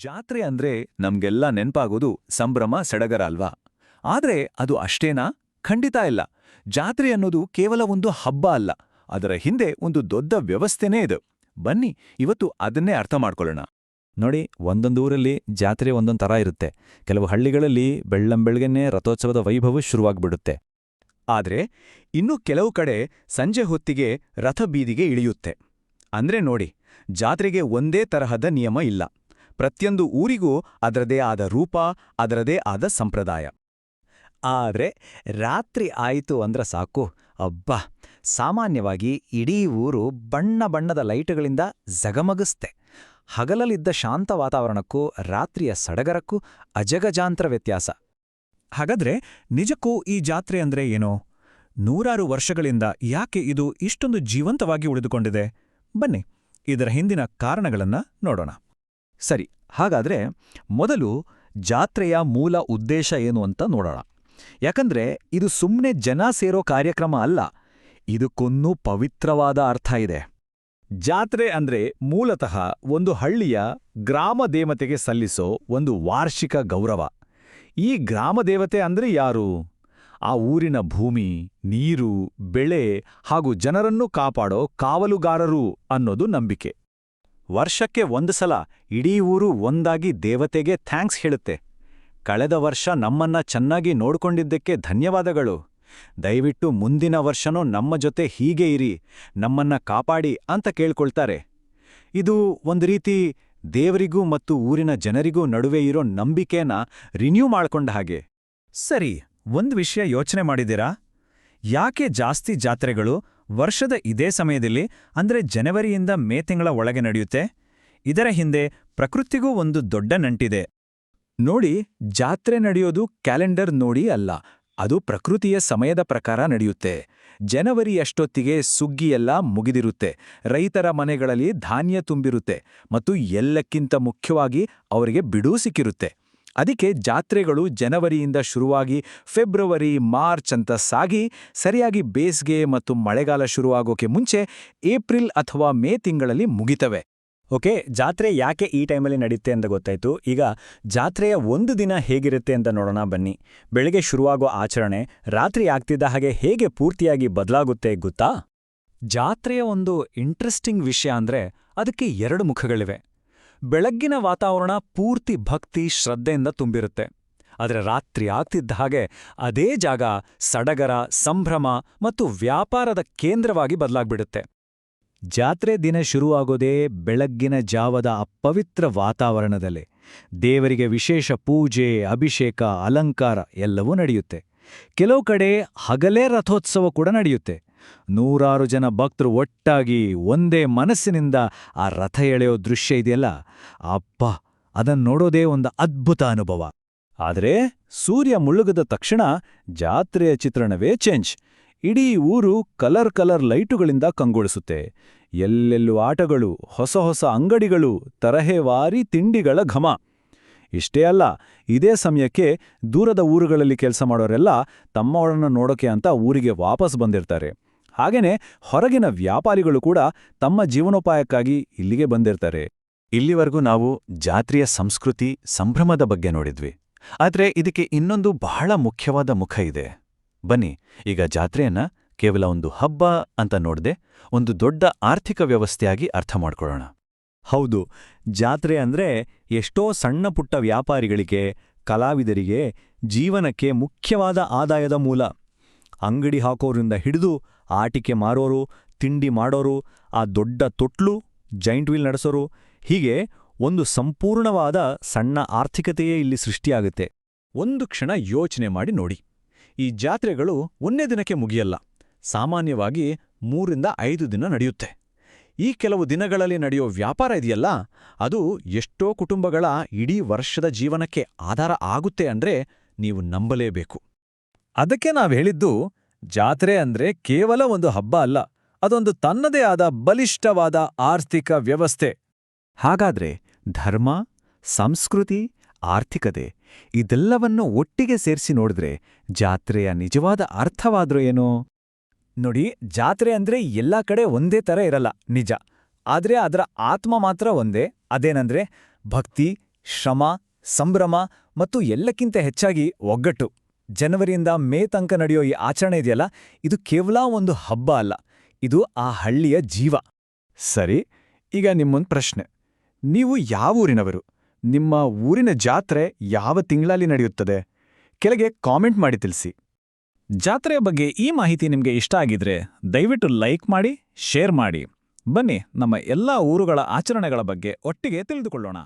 ಜಾತ್ರೆ ಅಂದ್ರೆ ನಮ್ಗೆಲ್ಲ ನೆನ್ಪಾಗೋದು ಸಂಭ್ರಮ, ಸಡಗರ ಅಲ್ವಾ? ಆದ್ರೆ ಅದು ಅಷ್ಟೇನಾ? ಖಂಡಿತ ಇಲ್ಲ. ಜಾತ್ರೆ ಅನ್ನೋದು ಕೇವಲ ಒಂದು ಹಬ್ಬ ಅಲ್ಲ. ಅದರ ಹಿಂದೆ ಒಂದು ದೊಡ್ಡ ವ್ಯವಸ್ಥೆನೇ ಇದು. ಬನ್ನಿ, ಇವತ್ತು ಅದನ್ನೇ ಅರ್ಥ ಮಾಡ್ಕೊಳ್ಳೋಣ. ನೋಡಿ ಒಂದೊಂದೂರಲ್ಲಿ ಜಾತ್ರೆ ಒಂದೊಂದು ಥರ ಇರುತ್ತೆ. ಕೆಲವು ಹಳ್ಳಿಗಳಲ್ಲಿ ಬೆಳ್ಳಂಬೆಳಗ್ಗೆನೇ ರಥೋತ್ಸವದ ವೈಭವ ಶುರುವಾಗ್ಬಿಡುತ್ತೆ. ಆದ್ರೆ, ಇನ್ನು ಕೆಲವು ಕಡೆ ಸಂಜೆ ಹೊತ್ತಿಗೆ ರಥ ಬೀದಿಗೆ ಇಳಿಯುತ್ತೆ. ಅಂದ್ರೆ ನೋಡಿ, ಜಾತ್ರೆಗೆ ಒಂದೇ ತರಹದ ನಿಯಮ ಇಲ್ಲ. ಪ್ರತಿಯೊಂದು ಊರಿಗೂ ಅದರದೇ ಆದ ರೂಪ, ಅದರದೇ ಆದ ಸಂಪ್ರದಾಯ. ಆದರೆ ರಾತ್ರಿ ಆಯಿತು ಅಂದ್ರ ಸಾಕು. ಅಬ್ಬಾ! ಸಾಮಾನ್ಯವಾಗಿ ಇಡೀ ಊರು ಬಣ್ಣ ಬಣ್ಣದ ಲೈಟುಗಳಿಂದ ಜಗಮಗಿಸ್ತೆ ಹಗಲಲ್ಲಿದ್ದ ಶಾಂತ ವಾತಾವರಣಕ್ಕೂ, ರಾತ್ರಿಯ ಸಡಗರಕ್ಕೂ ಅಜಗಜಾಂತರ ವ್ಯತ್ಯಾಸ. ಹಾಗಾದ್ರೆ ನಿಜಕ್ಕೂ ಈ ಜಾತ್ರೆ ಅಂದ್ರೆ ಏನೋ? ನೂರಾರು ವರ್ಷಗಳಿಂದ ಯಾಕೆ ಇದು ಇಷ್ಟೊಂದು ಜೀವಂತವಾಗಿ ಉಳಿದುಕೊಂಡಿದೆ? ಬನ್ನಿ, ಇದರ ಹಿಂದಿನ ಕಾರಣಗಳನ್ನ ನೋಡೋಣ. ಸರಿ, ಹಾಗಾದ್ರೆ ಮೊದಲು ಜಾತ್ರೆಯ ಮೂಲ ಉದ್ದೇಶ ಏನು ಅಂತ ನೋಡೋಣ. ಯಾಕಂದ್ರೆ ಇದು ಸುಮ್ಮನೆ ಜನ ಸೇರೋ ಕಾರ್ಯಕ್ರಮ ಅಲ್ಲ, ಇದಕ್ಕೊಂದು ಪವಿತ್ರವಾದ ಅರ್ಥ ಇದೆ. ಜಾತ್ರೆ ಅಂದ್ರೆ ಮೂಲತಃ ಒಂದು ಹಳ್ಳಿಯ ಗ್ರಾಮ ದೇವತೆಗೆ ಸಲ್ಲಿಸೋ ಒಂದು ವಾರ್ಷಿಕ ಗೌರವ. ಈ ಗ್ರಾಮ ದೇವತೆ ಅಂದ್ರೆ ಯಾರು? ಆ ಊರಿನ ಭೂಮಿ, ನೀರು, ಬೆಳೆ ಹಾಗೂ ಜನರನ್ನು ಕಾಪಾಡೋ ಕಾವಲುಗಾರರು ಅನ್ನೋದು ನಂಬಿಕೆ. ವರ್ಷಕ್ಕೆ ಒಂದು ಸಲ ಇಡೀ ಊರು ಒಂದಾಗಿ ದೇವತೆಗೆ ಥ್ಯಾಂಕ್ಸ್ ಹೇಳುತ್ತೆ. ಕಳೆದ ವರ್ಷ ನಮ್ಮನ್ನ ಚೆನ್ನಾಗಿ ನೋಡ್ಕೊಂಡಿದ್ದಕ್ಕೆ ಧನ್ಯವಾದಗಳು. ದಯವಿಟ್ಟು ಮುಂದಿನ ವರ್ಷನೂ ನಮ್ಮ ಜೊತೆ ಹೀಗೆ ಇರಿ, ನಮ್ಮನ್ನ ಕಾಪಾಡಿ ಅಂತ ಕೇಳ್ಕೊಳ್ತಾರೆ. ಇದು ಒಂದು ರೀತಿ ದೇವರಿಗೂ ಮತ್ತು ಊರಿನ ಜನರಿಗೂ ನಡುವೆ ಇರೋ ನಂಬಿಕೆನ ರಿನ್ಯೂ ಮಾಡ್ಕೊಂಡ ಹಾಗೆ. ಸರಿ, ಒಂದು ವಿಷಯ ಯೋಚನೆ ಮಾಡಿದ್ದೀರಾ? ಯಾಕೆ ಜಾಸ್ತಿ ಜಾತ್ರೆಗಳು? ವರ್ಷದ ಇದೇ ಸಮಯದಲ್ಲಿ, ಅಂದರೆ ಜನವರಿಯಿಂದ ಮೇ ತಿಂಗಳ ಒಳಗೆ ನಡೆಯುತ್ತೆ. ಇದರ ಹಿಂದೆ ಪ್ರಕೃತಿಗೂ ಒಂದು ದೊಡ್ಡ ನಂಟಿದೆ. ನೋಡಿ, ಜಾತ್ರೆ ನಡೆಯೋದು ಕ್ಯಾಲೆಂಡರ್ ನೋಡಿ ಅಲ್ಲ, ಅದು ಪ್ರಕೃತಿಯ ಸಮಯದ ಪ್ರಕಾರ ನಡೆಯುತ್ತೆ. ಜನವರಿ ಅಷ್ಟೊತ್ತಿಗೆ ಸುಗ್ಗಿಯೆಲ್ಲ ಮುಗಿದಿರುತ್ತೆ. ರೈತರ ಮನೆಗಳಲ್ಲಿ ಧಾನ್ಯ ತುಂಬಿರುತ್ತೆ ಮತ್ತು ಎಲ್ಲಕ್ಕಿಂತ ಮುಖ್ಯವಾಗಿ ಅವರಿಗೆ ಬಿಡೂ ಸಿಕ್ಕಿರುತ್ತೆ. ಅದಕ್ಕೆ ಜಾತ್ರೆಗಳು ಜನವರಿಯಿಂದ ಶುರುವಾಗಿ ಫೆಬ್ರವರಿ, ಮಾರ್ಚ್ ಅಂತ ಸಾಗಿ ಸರಿಯಾಗಿ ಬೇಸ್ಗೆ ಮತ್ತು ಮಳೆಗಾಲ ಶುರುವಾಗೋಕೆ ಮುಂಚೆ ಏಪ್ರಿಲ್ ಅಥವಾ ಮೇ ತಿಂಗಳಲ್ಲಿ ಮುಗಿತವೆ. ಓಕೆ, ಜಾತ್ರೆ ಯಾಕೆ ಈ ಟೈಮಲ್ಲಿ ನಡೆಯುತ್ತೆ ಅಂತ ಗೊತ್ತಾಯ್ತು. ಈಗ ಜಾತ್ರೆಯ ಒಂದು ದಿನ ಹೇಗಿರುತ್ತೆ ಅಂತ ನೋಡೋಣ ಬನ್ನಿ. ಬೆಳಗ್ಗೆ ಶುರುವಾಗೋ ಆಚರಣೆ ರಾತ್ರಿ ಆಗ್ತಿದ್ದ ಹಾಗೆ ಹೇಗೆ ಪೂರ್ತಿಯಾಗಿ ಬದಲಾಗುತ್ತೆ ಗೊತ್ತಾ? ಜಾತ್ರೆಯ ಒಂದು ಇಂಟ್ರೆಸ್ಟಿಂಗ್ ವಿಷಯ ಅಂದ್ರೆ ಅದಕ್ಕೆ ಎರಡು ಮುಖಗಳಿವೆ. ಬೆಳಗ್ಗಿನ ವಾತಾವರಣ ಪೂರ್ತಿ ಭಕ್ತಿ ಶ್ರದ್ಧೆಯಿಂದ ತುಂಬಿರುತ್ತೆ. ಆದರೆ ರಾತ್ರಿ ಆಗ್ತಿದ್ದ ಹಾಗೆ ಅದೇ ಜಾಗ ಸಡಗರ, ಸಂಭ್ರಮ ಮತ್ತು ವ್ಯಾಪಾರದ ಕೇಂದ್ರವಾಗಿ ಬದಲಾಗ್ಬಿಡುತ್ತೆ. ಜಾತ್ರೆ ದಿನ ಶುರುವಾಗೋದೇ ಬೆಳಗ್ಗಿನ ಜಾವದ ಅಪವಿತ್ರ ವಾತಾವರಣದಲ್ಲಿ. ದೇವರಿಗೆ ವಿಶೇಷ ಪೂಜೆ, ಅಭಿಷೇಕ, ಅಲಂಕಾರ ಎಲ್ಲವೂ ನಡೆಯುತ್ತೆ. ಕೆಲವು ಕಡೆ ಹಗಲೇ ರಥೋತ್ಸವ ಕೂಡ ನಡೆಯುತ್ತೆ. ನೂರಾರು ಜನ ಭಕ್ತರು ಒಟ್ಟಾಗಿ ಒಂದೇ ಮನಸ್ಸಿನಿಂದ ಆ ರಥ ಎಳೆಯೋ ದೃಶ್ಯ ಇದೆಯಲ್ಲ? ಅಪ್ಪ, ಅದನ್ನ ನೋಡೋದೇ ಒಂದು ಅದ್ಭುತ ಅನುಭವ. ಆದರೆ ಸೂರ್ಯ ಮುಳುಗದ ತಕ್ಷಣ ಜಾತ್ರೆಯ ಚಿತ್ರಣವೇ ಚೇಂಜ್. ಇಡೀ ಊರು ಕಲರ್ ಕಲರ್ ಲೈಟುಗಳಿಂದ ಕಂಗೊಳಿಸುತ್ತೆ. ಎಲ್ಲೆಲ್ಲೂ ಆಟಗಳು, ಹೊಸ ಹೊಸ ಅಂಗಡಿಗಳು ತರಹೇವಾರಿ ತಿಂಡಿಗಳ ಘಮ. ಇಷ್ಟೇ ಅಲ್ಲ, ಇದೇ ಸಮಯಕ್ಕೆ ದೂರದ ಊರುಗಳಲ್ಲಿ ಕೆಲಸ ಮಾಡೋರೆಲ್ಲ ತಮ್ಮವರನ್ನ ನೋಡೋಕೆ ಅಂತ ಊರಿಗೆ ವಾಪಸ್ ಬಂದಿರ್ತಾರೆ. ಹಾಗೇನೆ ಹೊರಗಿನ ವ್ಯಾಪಾರಿಗಳು ಕೂಡ ತಮ್ಮ ಜೀವನೋಪಾಯಕ್ಕಾಗಿ ಇಲ್ಲಿಗೆ ಬಂದಿರ್ತಾರೆ. ಇಲ್ಲಿವರೆಗೂ ನಾವು ಜಾತ್ರೆಯ ಸಂಸ್ಕೃತಿ, ಸಂಭ್ರಮದ ಬಗ್ಗೆ ನೋಡಿದ್ವಿ. ಆದರೆ ಇದಕ್ಕೆ ಇನ್ನೊಂದು ಬಹಳ ಮುಖ್ಯವಾದ ಮುಖ ಇದೆ. ಬನ್ನಿ, ಈಗ ಜಾತ್ರೆಯನ್ನ ಕೇವಲ ಒಂದು ಹಬ್ಬ ಅಂತ ನೋಡದೆ ಒಂದು ದೊಡ್ಡ ಆರ್ಥಿಕ ವ್ಯವಸ್ಥೆಯಾಗಿ ಅರ್ಥ ಮಾಡ್ಕೊಳ್ಳೋಣ. ಹೌದು, ಜಾತ್ರೆ ಅಂದ್ರೆ ಎಷ್ಟೋ ಸಣ್ಣ ಪುಟ್ಟ ವ್ಯಾಪಾರಿಗಳಿಗೆ, ಕಲಾವಿದರಿಗೆ ಜೀವನಕ್ಕೆ ಮುಖ್ಯವಾದ ಆದಾಯದ ಮೂಲ. ಅಂಗಡಿ ಹಾಕೋರಿಂದ ಹಿಡಿದು ಆಟಿಕೆ ಮಾರೋರು, ತಿಂಡಿ ಮಾಡೋರು, ಆ ದೊಡ್ಡ ತೊಟ್ಲು ಜೈಂಟ್ ವೀಲ್ ನಡೆಸೋರು, ಹೀಗೆ ಒಂದು ಸಂಪೂರ್ಣವಾದ ಸಣ್ಣ ಆರ್ಥಿಕತೆಯೇ ಇಲ್ಲಿ ಸೃಷ್ಟಿಯಾಗುತ್ತೆ. ಒಂದು ಕ್ಷಣ ಯೋಚನೆ ಮಾಡಿ ನೋಡಿ. ಈ ಜಾತ್ರೆಗಳು ಒಂದೇ ದಿನಕ್ಕೆ ಮುಗಿಯಲ್ಲ. ಸಾಮಾನ್ಯವಾಗಿ ಮೂರಿಂದ ಐದು ದಿನ ನಡೆಯುತ್ತೆ. ಈ ಕೆಲವು ದಿನಗಳಲ್ಲಿ ನಡೆಯೋ ವ್ಯಾಪಾರ ಇದೆಯಲ್ಲ, ಅದು ಎಷ್ಟೋ ಕುಟುಂಬಗಳ ಇಡೀ ವರ್ಷದ ಜೀವನಕ್ಕೆ ಆಧಾರ ಆಗುತ್ತೆ ಅಂದ್ರೆ ನೀವು ನಂಬಲೇಬೇಕು. ಅದಕ್ಕೆ ನಾವು ಹೇಳಿದ್ದು ಜಾತ್ರೆ ಅಂದ್ರೆ ಕೇವಲ ಒಂದು ಹಬ್ಬ ಅಲ್ಲ, ಅದೊಂದು ತನ್ನದೇ ಆದ ಬಲಿಷ್ಠವಾದ ಆರ್ಥಿಕ ವ್ಯವಸ್ಥೆ. ಹಾಗಾದ್ರೆ ಧರ್ಮ, ಸಂಸ್ಕೃತಿ, ಆರ್ಥಿಕತೆ ಇದೆಲ್ಲವನ್ನು ಒಟ್ಟಿಗೆ ಸೇರಿಸಿ ನೋಡಿದ್ರೆ ಜಾತ್ರೆಯ ನಿಜವಾದ ಅರ್ಥವಾದ್ರೂ ಏನೋ? ನೋಡಿ, ಜಾತ್ರೆ ಅಂದ್ರೆ ಎಲ್ಲಾ ಕಡೆ ಒಂದೇ ತರ ಇರಲ್ಲ, ನಿಜ. ಆದ್ರೆ ಅದರ ಆತ್ಮ ಮಾತ್ರ ಒಂದೇ. ಅದೇನಂದ್ರೆ ಭಕ್ತಿ, ಶ್ರಮ, ಸಂಭ್ರಮ ಮತ್ತು ಎಲ್ಲಕ್ಕಿಂತ ಹೆಚ್ಚಾಗಿ ಒಗ್ಗಟ್ಟು. ಜನವರಿಯಿಂದ ಮೇ ತನಕ ನಡೆಯೋ ಈ ಆಚರಣೆ ಇದೆಯಲ್ಲ? ಇದು ಕೇವಲ ಒಂದು ಹಬ್ಬ ಅಲ್ಲ. ಇದು ಆ ಹಳ್ಳಿಯ ಜೀವ. ಸರಿ, ಈಗ ನಿಮ್ಮೊಂದು ಪ್ರಶ್ನೆ. ನೀವು ಯಾವ ಊರಿನವರು? ನಿಮ್ಮ ಊರಿನ ಜಾತ್ರೆ ಯಾವ ತಿಂಗಳಲ್ಲಿ ನಡೆಯುತ್ತದೆ? ಕೆಳಗೆ ಕಾಮೆಂಟ್ ಮಾಡಿ ತಿಳಿಸಿ. ಜಾತ್ರೆಯ ಬಗ್ಗೆ ಈ ಮಾಹಿತಿ ನಿಮಗೆ ಇಷ್ಟ ಆಗಿದ್ರೆ ದಯವಿಟ್ಟು ಲೈಕ್ ಮಾಡಿ, ಶೇರ್ ಮಾಡಿ. ಬನ್ನಿ, ನಮ್ಮ ಎಲ್ಲಾ ಊರುಗಳ ಆಚರಣೆಗಳ ಬಗ್ಗೆ ಒಟ್ಟಿಗೆ ತಿಳಿದುಕೊಳ್ಳೋಣ.